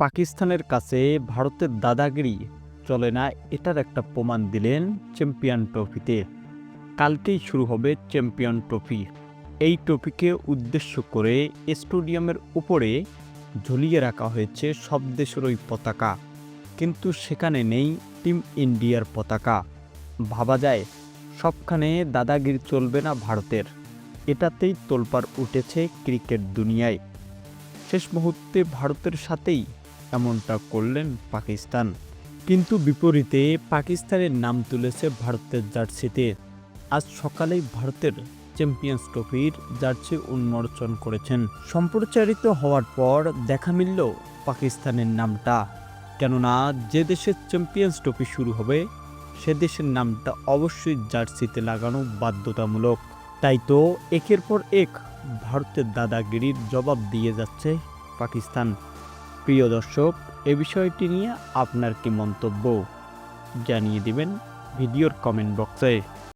পাকিস্তানের কাছে ভারতের দাদাগিরি চলে না, এটার একটা প্রমাণ দিলেন চ্যাম্পিয়ন ট্রফিতে। কালকেই শুরু হবে চ্যাম্পিয়ন ট্রফি। এই ট্রফিকে উদ্দেশ্য করে স্টেডিয়ামের উপরে ঝুলিয়ে রাখা হয়েছে সব দেশেরই পতাকা। কিন্তু সেখানে নেই টিম ইন্ডিয়ার পতাকা। ভাবা যায়, সবখানে দাদাগিরি চলবে না ভারতের। এটাতেই তোলপাড় উঠেছে ক্রিকেট দুনিয়ায়। শেষ মুহূর্তে ভারতের সাথেই এমনটা করলেন পাকিস্তান। কিন্তু বিপরীতে পাকিস্তানের নাম তুলেছে ভারতের জার্সিতে। আজ সকালেই ভারতের চ্যাম্পিয়ন্স ট্রফির জার্সি উন্মোচন করেছেন। সম্প্রচারিত হওয়ার পর দেখা মিলল পাকিস্তানের নামটা। কেননা যে দেশের চ্যাম্পিয়ন্স ট্রফি শুরু হবে, সে দেশের নামটা অবশ্যই জার্সিতে লাগানো বাধ্যতামূলক। তাই তো একের পর এক ভারতের দাদাগিরির জবাব দিয়ে যাচ্ছে পাকিস্তান। প্রিয় দর্শক এ বিষয়টি নিয়ে আপনার কি মন্তব্য? জানিয়ে দিবেন ভিডিওর কমেন্ট বক্সে